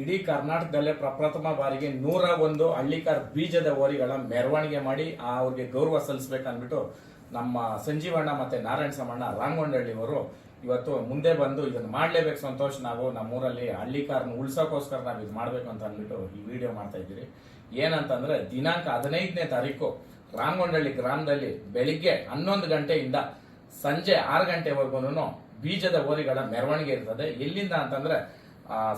ಇಡೀ ಕರ್ನಾಟಕದಲ್ಲೇ ಪ್ರಪ್ರಥಮ ಬಾರಿಗೆ ನೂರ ಒಂದು ಹಳ್ಳಿಕಾರ್ ಬೀಜದ ಓರಿಗಳ ಮೆರವಣಿಗೆ ಮಾಡಿ ಅವ್ರಿಗೆ ಗೌರವ ಸಲ್ಲಿಸ್ಬೇಕಂದ್ಬಿಟ್ಟು ನಮ್ಮ ಸಂಜೀವಣ್ಣ ಮತ್ತೆ ನಾರಾಯಣ ಸಮಣ್ಣ ರಾಮಗೊಂಡಳ್ಳಿ ಅವರು ಇವತ್ತು ಮುಂದೆ ಬಂದು ಇದನ್ನ ಮಾಡಲೇಬೇಕು ಸಂತೋಷ್, ನಾವು ನಮ್ಮೂರಲ್ಲಿ ಹಳ್ಳಿಕಾರನ್ನ ಉಳ್ಸೋಕೋಸ್ಕರ ನಾವು ಇದು ಮಾಡ್ಬೇಕು ಅಂತ ಅಂದ್ಬಿಟ್ಟು ಈ ವಿಡಿಯೋ ಮಾಡ್ತಾ ಇದ್ದೀರಿ. ಏನಂತಂದ್ರೆ ದಿನಾಂಕ ಹದಿನೈದನೇ ತಾರೀಕು ರಾಮಗೊಂಡಳ್ಳಿ ಗ್ರಾಮದಲ್ಲಿ ಬೆಳಿಗ್ಗೆ ಹನ್ನೊಂದು ಗಂಟೆಯಿಂದ ಸಂಜೆ ಆರು ಗಂಟೆವರೆಗೂ ಬೀಜದ ಓರಿಗಳ ಮೆರವಣಿಗೆ ಇರ್ತದೆ. ಎಲ್ಲಿಂದ ಅಂತಂದ್ರೆ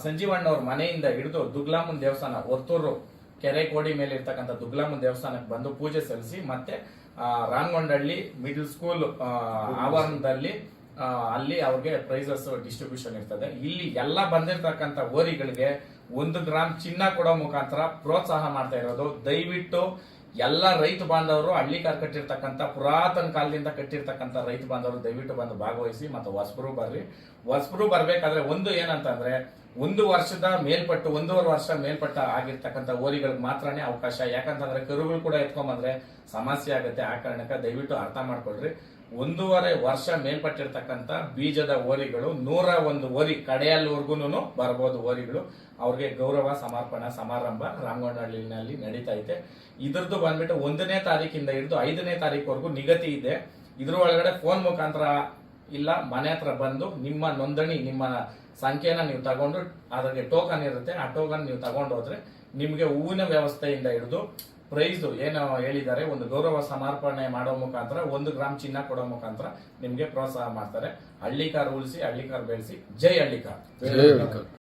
ಸಂಜೀವಣ್ಣವ್ರ ಮನೆಯಿಂದ ಹಿಡಿದು ದುಗ್ಲಾಮನ್ ದೇವಸ್ಥಾನ ಒತ್ತೂರು ಕೆರೆ ಕೋಡಿ ಮೇಲೆ ಇರ್ತಕ್ಕಂಥ ದುಗ್ಲಾಮನ್ ದೇವಸ್ಥಾನಕ್ಕೆ ಬಂದು ಪೂಜೆ ಸಲ್ಲಿಸಿ, ಮತ್ತೆ ರಾಂಗೊಂಡಳ್ಳಿ ಮಿಡಲ್ ಸ್ಕೂಲ್ ಆವರಣದಲ್ಲಿ ಅಲ್ಲಿ ಅವ್ರಿಗೆ ಪ್ರೈಸಸ್ ಡಿಸ್ಟ್ರಿಬ್ಯೂಷನ್ ಇರ್ತದೆ. ಇಲ್ಲಿ ಎಲ್ಲ ಬಂದಿರತಕ್ಕಂಥ ಓರಿಗಳಿಗೆ ಒಂದು ಗ್ರಾಮ್ ಚಿನ್ನ ಕೊಡೋ ಮುಖಾಂತರ ಪ್ರೋತ್ಸಾಹ ಮಾಡ್ತಾ ಇರೋದು. ದಯವಿಟ್ಟು ಎಲ್ಲ ರೈತ ಬಾಂಧವರು ಹಳ್ಳಿಕಾರ್ ಕಟ್ಟಿರ್ತಕ್ಕಂಥ ಪುರಾತನ ಕಾಲದಿಂದ ಕಟ್ಟಿರ್ತಕ್ಕಂಥ ರೈತ ಬಾಂಧವರು ದಯವಿಟ್ಟು ಬಂದು ಭಾಗವಹಿಸಿ, ಮತ್ತು ಹೊಸಬರು ಬರ್ರಿ. ಹೊಸಬರು ಬರಬೇಕಾದ್ರೆ ಒಂದು ಏನಂತಂದ್ರೆ, ಒಂದು ವರ್ಷದ ಮೇಲ್ಪಟ್ಟು, ಒಂದೂವರೆ ವರ್ಷ ಮೇಲ್ಪಟ್ಟ ಆಗಿರ್ತಕ್ಕಂಥ ಓರಿಗಳಿಗೆ ಮಾತ್ರನೇ ಅವಕಾಶ. ಯಾಕಂತಂದ್ರೆ ಕರುಗಳು ಕೂಡ ಎತ್ಕೊಂಬಂದ್ರೆ ಸಮಸ್ಯೆ ಆಗುತ್ತೆ. ಆ ಕಾರಣಕ್ಕೆ ದಯವಿಟ್ಟು ಅರ್ಥ ಮಾಡ್ಕೊಳ್ರಿ. ಒಂದೂವರೆ ವರ್ಷ ಮೇಲ್ಪಟ್ಟಿರ್ತಕ್ಕಂಥ ಬೀಜದ ಓರಿಗಳು, ನೂರ ಒಂದು ಓರಿ ಕಡೆಯಲ್ಲಿವರೆಗೂ ಬರ್ಬೋದು ಓರಿಗಳು. ಅವ್ರಿಗೆ ಗೌರವ, ಸಮರ್ಪಣಾ, ಸಮಾರಂಭ ರಾಮಗೊಂಡಹಳ್ಳಿನಲ್ಲಿ ನಡೀತಾ ಇದೆ. ಇದ್ರದ್ದು ಬಂದ್ಬಿಟ್ಟು ಒಂದನೇ ತಾರೀಕಿಂದ ಹಿಡಿದು ಐದನೇ ತಾರೀಕುವರೆಗೂ ನಿಗತಿ ಇದೆ. ಇದ್ರ ಒಳಗಡೆ ಫೋನ್ ಮುಖಾಂತರ ಇಲ್ಲ, ಮನೆ ಹತ್ರ ಬಂದು ನಿಮ್ಮ ನೋಂದಣಿ, ನಿಮ್ಮ ಸಂಖ್ಯೆನ ನೀವು ತಗೊಂಡು ಅದಕ್ಕೆ ಟೋಕನ್ ಇರುತ್ತೆ. ಆ ಟೋಕನ್ ನೀವು ತಗೊಂಡು ಹೋದ್ರೆ ನಿಮ್ಗೆ ಹೂವಿನ ವ್ಯವಸ್ಥೆಯಿಂದ ಹಿಡಿದು ಪ್ರೈಸ್ ಏನು ಹೇಳಿದ್ದಾರೆ, ಒಂದು ಗೌರವ ಸಮರ್ಪಣೆ ಮಾಡೋ ಮುಖಾಂತರ, ಒಂದು ಗ್ರಾಮ್ ಚಿನ್ನ ಕೊಡೋ ಮುಖಾಂತರ ನಿಮ್ಗೆ ಪ್ರೋತ್ಸಾಹ ಮಾಡ್ತಾರೆ. ಹಳ್ಳಿಕಾರ್ ಉಳಿಸಿ, ಹಳ್ಳಿಕಾರ್ ಬೆಳೆಸಿ. ಜೈ ಹಳ್ಳಿಕಾರ್.